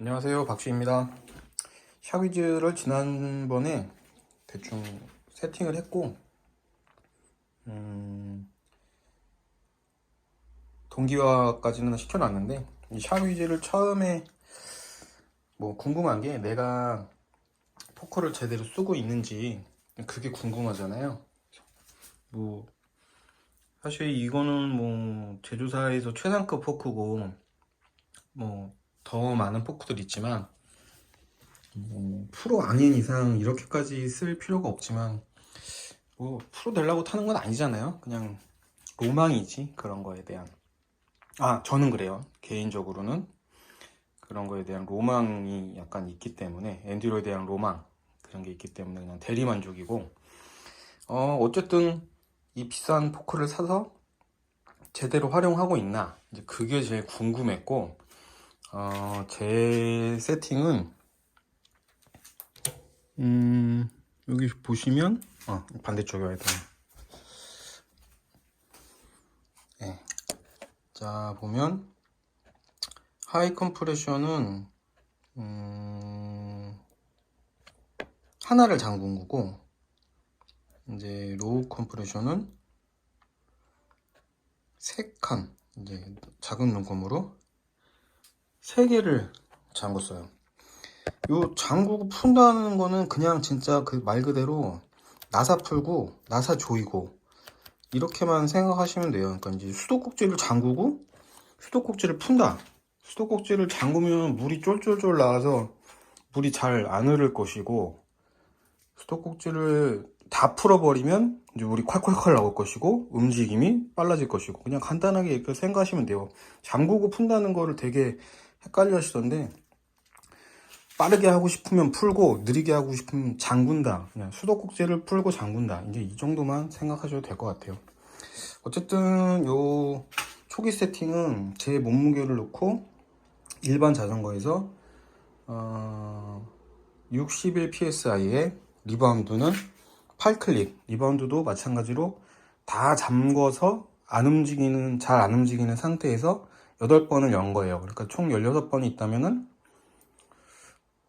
안녕하세요. 박주입니다. 샤위즈를 지난번에 대충 세팅을 했고 음, 동기화까지는 시켜놨는데 이 샤위즈를 처음에 뭐 궁금한 게 내가 포크를 제대로 쓰고 있는지 그게 궁금하잖아요. 뭐 사실 이거는 뭐 제조사에서 최상급 포크고 뭐 더 많은 포크들 있지만 뭐 프로 아닌 이상 이렇게까지 쓸 필요가 없지만 뭐 프로 되려고 타는 건 아니잖아요. 그냥 로망이지 그런 거에 대한. 아 저는 그래요. 개인적으로는 그런 거에 대한 로망이 약간 있기 때문에 엔듀로에 대한 로망 그런 게 있기 때문에 그냥 대리만족이고 어 어쨌든 이 비싼 포크를 사서 제대로 활용하고 있나 이제 그게 제일 궁금했고 어, 제 세팅은 음, 여기 보시면 어, 반대쪽에 와야 돼. 네. 자 보면 하이 컴프레션은 음, 하나를 잠근 거고 이제 로우 컴프레션은 세칸 이제 작은 눈금으로 세 개를 잠궜어요. 요 잠그고 푼다는 거는 그냥 진짜 그 말 그대로 나사 풀고 나사 조이고 이렇게만 생각하시면 돼요. 그러니까 이제 수도꼭지를 잠그고 수도꼭지를 푼다. 수도꼭지를 잠그면 물이 쫄쫄쫄 나와서 물이 잘 안 흐를 것이고 수도꼭지를 다 풀어버리면 이제 물이 콸콸콸 나올 것이고 움직임이 빨라질 것이고 그냥 간단하게 이렇게 생각하시면 돼요. 잠그고 푼다는 거를 되게 헷갈려 하시던데 빠르게 하고 싶으면 풀고 느리게 하고 싶으면 잠군다. 그냥 수도꼭지를 풀고 잠군다. 이제 이 정도만 생각하셔도 될 것 같아요. 어쨌든 요 초기 세팅은 제 몸무게를 놓고 일반 자전거에서 어 61 psi의 리바운드는 8클릭 리바운드도 마찬가지로 다 잠궈서 안 움직이는 잘 안 움직이는 상태에서 8번을 연 거예요. 그러니까 총 16번이 있다면은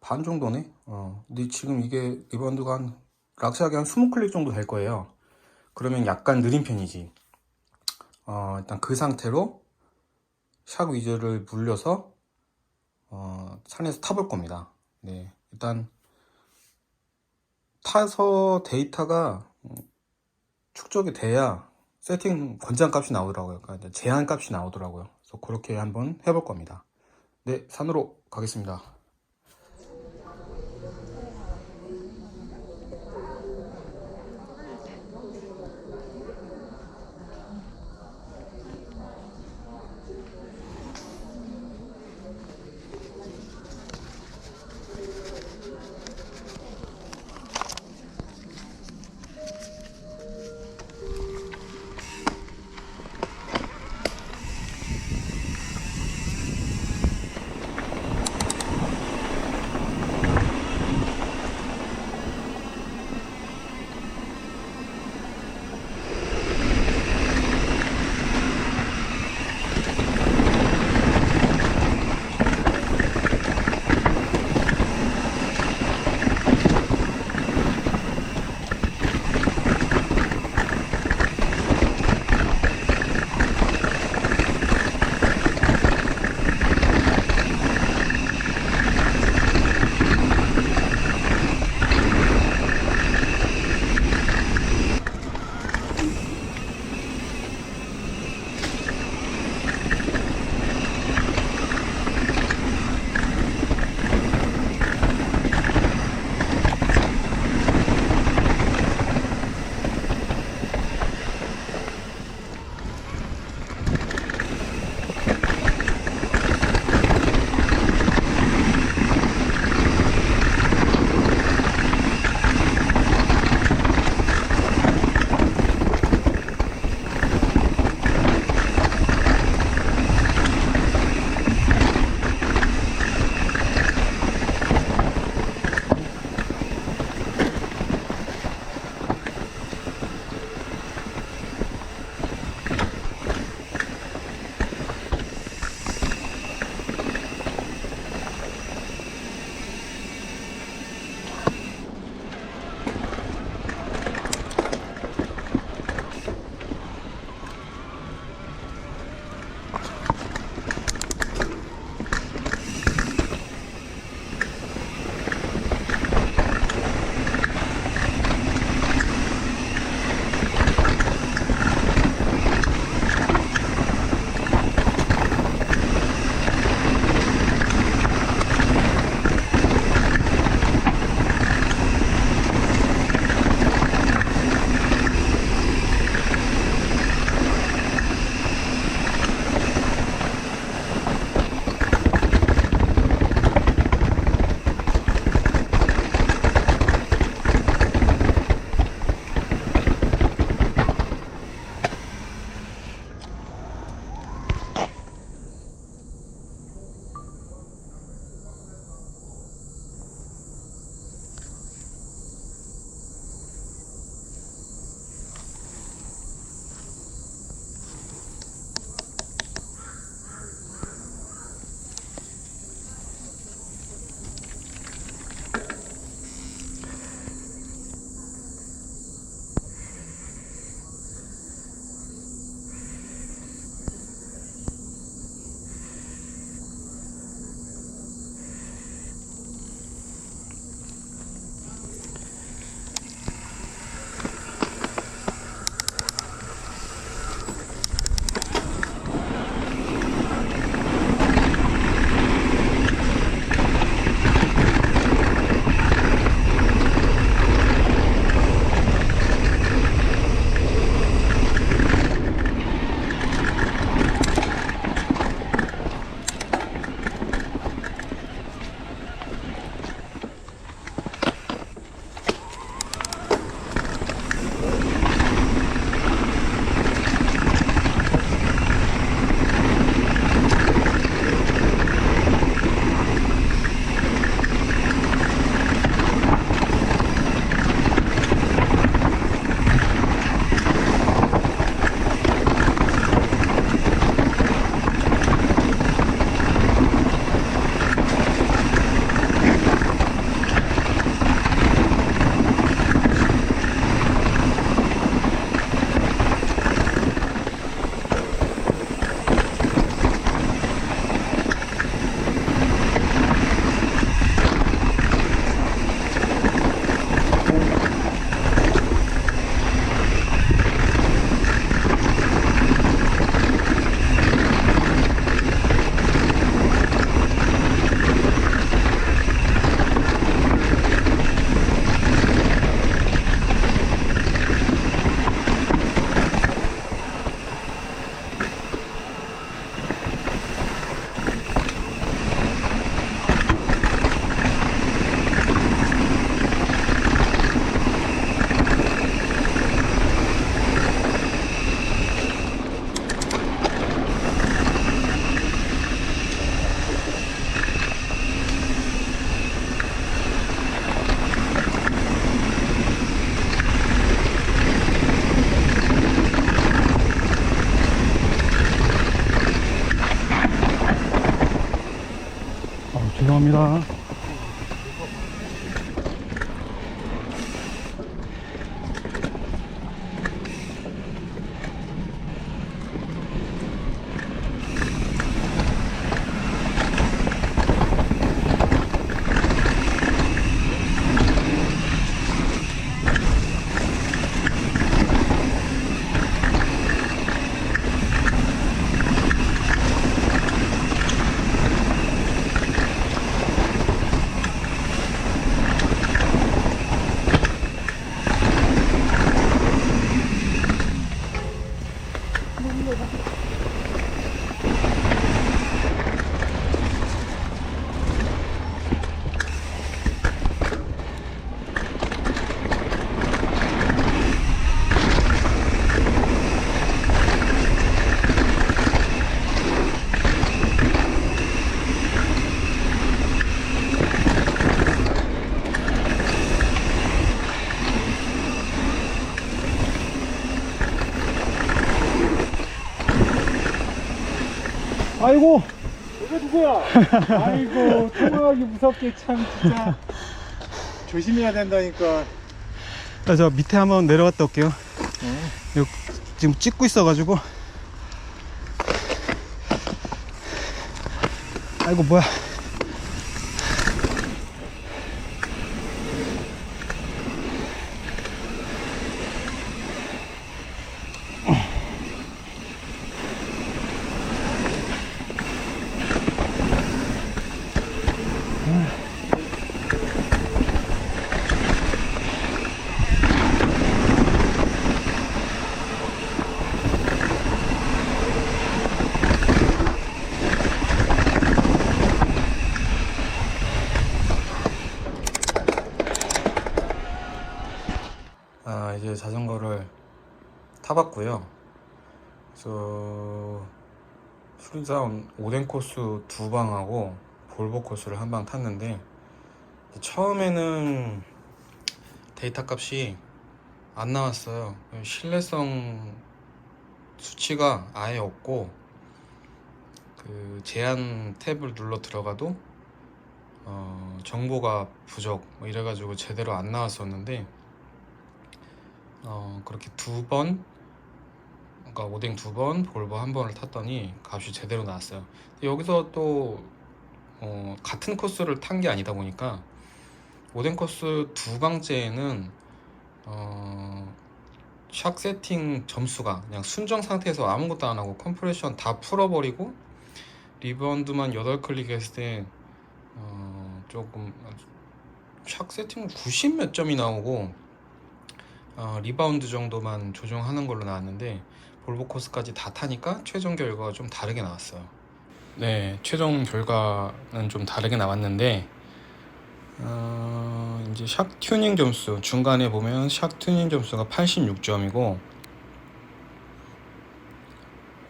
반 정도네. 어. 근데 지금 이게 리바운드가 한 락시하게 한 20클릭 정도 될 거예요. 그러면 약간 느린 편이지. 어, 일단 그 상태로 샥 위즈를 물려서 어, 산에서 타볼 겁니다. 네. 일단 타서 데이터가 축적이 돼야 세팅 권장 값이 나오더라고요. 그러니까 제한 값이 나오더라고요. 그래서 그렇게 한번 해볼 겁니다. 네, 산으로 가겠습니다. 아이고, 이거 누구야? 아이고 통화하기 무섭게 참 진짜 조심해야 된다니까. 자, 저 밑에 한번 내려갔다 올게요. 여기 지금 찍고 있어가지고. 아이고, 뭐야. 아, 이제 자전거를 타봤고요. 그래서 수리산 오뎅 코스 두 방하고 볼보 코스를 한 방 탔는데 처음에는 데이터 값이 안 나왔어요. 신뢰성 수치가 아예 없고 그 제한 탭을 눌러 들어가도 어, 정보가 부족 뭐 이래가지고 제대로 안 나왔었는데 어, 그렇게 두 번, 그러니까 오뎅 두 번, 볼보 한 번을 탔더니 값이 제대로 나왔어요. 여기서 또 어, 같은 코스를 탄 게 아니다 보니까 오뎅 코스 두 방째에는 어, 샥 세팅 점수가 그냥 순정 상태에서 아무것도 안 하고 컴프레션 다 풀어버리고 리바운드만 8클릭 했을 때 어, 조금 샥 세팅은 90 몇 점이 나오고 어, 리바운드 정도만 조정하는 걸로 나왔는데 볼보 코스까지 다 타니까 최종 결과가 좀 다르게 나왔어요. 네, 최종 결과는 좀 다르게 나왔는데 어, 이제 샥 튜닝 점수 중간에 보면 샥 튜닝 점수가 86점이고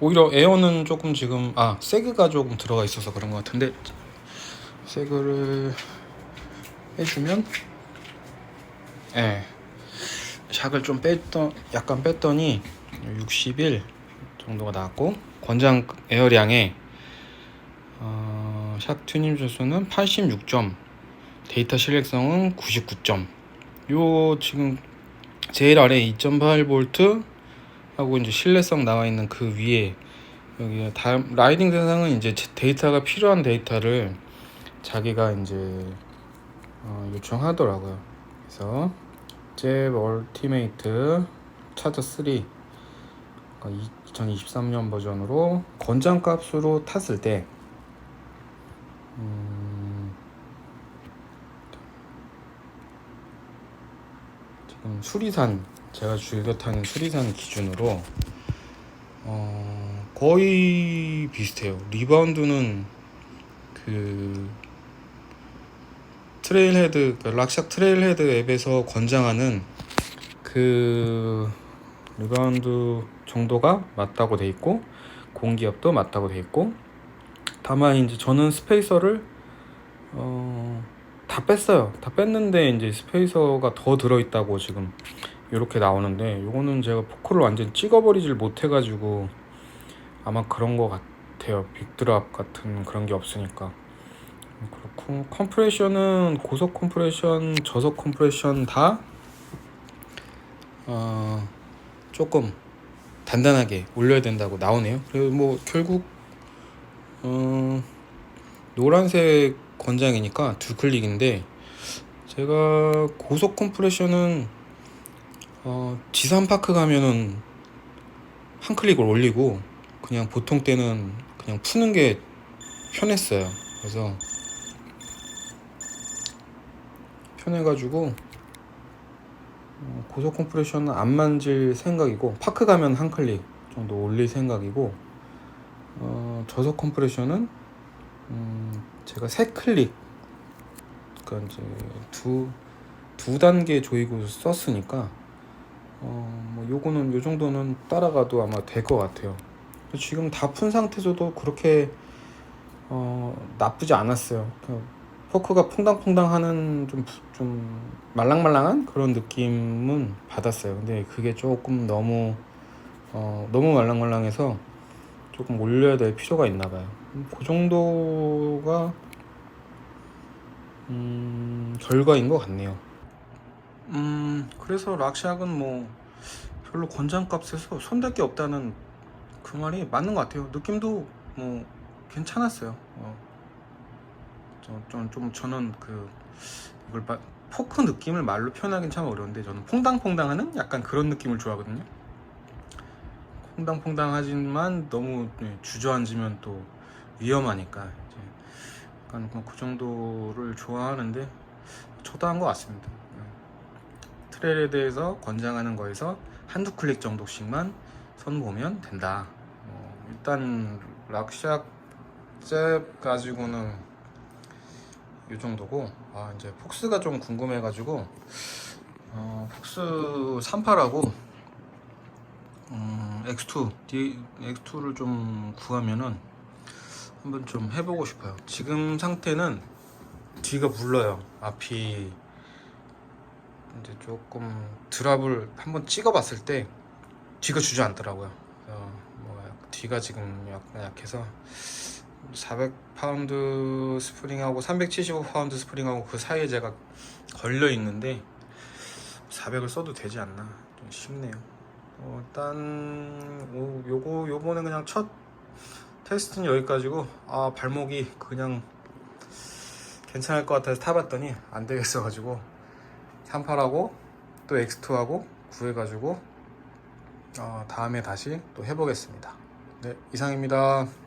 오히려 에어는 조금 지금 아 세그가 조금 들어가 있어서 그런 것 같은데 세그를 해주면 예. 샥을 좀 뺐더 약간 뺐더니 61 정도가 나왔고 권장 에어량에 어, 샥 튜닝 점수는 86점 데이터 실행성은 99점. 요 지금 제일 아래 2.8V 하고 이제 신뢰성 나와 있는 그 위에 여기 다 라이딩 대상은 이제 데이터가 필요한 데이터를 자기가 이제 어, 요청하더라고요. 그래서 잽 얼티메이트 차저 3 2023년 버전으로 권장 값으로 탔을 때 음, 지금 수리산 제가 즐겨 타는 수리산 기준으로 어, 거의 비슷해요. 리바운드는 그 트레일헤드 그 락샥 트레일헤드 앱에서 권장하는 그 리바운드 정도가 맞다고 돼 있고 공기압도 맞다고 돼 있고 다만 이제 저는 스페이서를 어, 다 뺐어요. 다 뺐는데 이제 스페이서가 더 들어 있다고 지금 이렇게 나오는데 요거는 제가 포크를 완전 찍어버리질 못해가지고 아마 그런 거 같아요. 빅드랍 같은 그런 게 없으니까 그렇고 컴프레셔는 고속 컴프레션, 저속 컴프레션 다 어, 조금 단단하게 올려야 된다고 나오네요. 그래서 뭐 결국 어, 노란색 권장이니까 두 클릭인데 제가 고속 컴프레션은 어, 지산 파크 가면은 한 클릭을 올리고 그냥 보통 때는 그냥 푸는 게 편했어요. 그래서 편해가지고 어, 고속 컴프레션은 안 만질 생각이고 파크 가면 한 클릭 정도 올릴 생각이고 어, 저속 컴프레션은 음, 제가 세 클릭 그러니까 이제 두, 두 단계 조이고 썼으니까 어, 뭐 요거는 요 정도는 따라가도 아마 될 것 같아요. 지금 다 푼 상태에서도 그렇게 어, 나쁘지 않았어요. 그 포크가 퐁당퐁당하는 좀, 부- 좀 말랑말랑한 그런 느낌은 받았어요. 근데 그게 조금 너무 어, 너무 말랑말랑해서 조금 올려야 될 필요가 있나 봐요. 음, 그 정도가 음, 결과인 것 같네요. 음, 그래서 락샥은 뭐 별로 권장값에서 손댈 게 없다는 그 말이 맞는 것 같아요. 느낌도 뭐 괜찮았어요. 어. 좀, 좀, 좀 저는 그 이걸 마- 포크 느낌을 말로 표현하기는 참 어려운데 저는 퐁당퐁당하는 약간 그런 느낌을 좋아하거든요. 퐁당퐁당하지만 너무 네, 주저앉으면 또 위험하니까 이제 약간 뭐그 정도를 좋아하는데 저도 한것 같습니다. 네. 트레일에 대해서 권장하는 거에서 한두 클릭 정도씩만 선 보면 된다. 어, 일단 락샥 잽 가지고는 이 정도고 아 이제 폭스가 좀 궁금해가지고 어, 폭스 38하고 음, X2 D, X2를 좀 구하면은 한번 좀 해보고 싶어요. 지금 상태는 뒤가 물러요. 앞이 이제 조금 드랍을 한번 찍어봤을 때 뒤가 주저앉더라고요. 그래서 뭐 약- 뒤가 지금 약간 약해서 400파운드 스프링하고 375파운드 스프링하고 그 사이에 제가 걸려 있는데 400을 써도 되지 않나 좀 싶네요. 어, 일단 오, 요거 요번에 그냥 첫 테스트는 여기까지고 아 발목이 그냥 괜찮을 것 같아서 타봤더니 안 되겠어 가지고 38하고 또 X2하고 구해가지고 어, 다음에 다시 또 해보겠습니다. 네 이상입니다.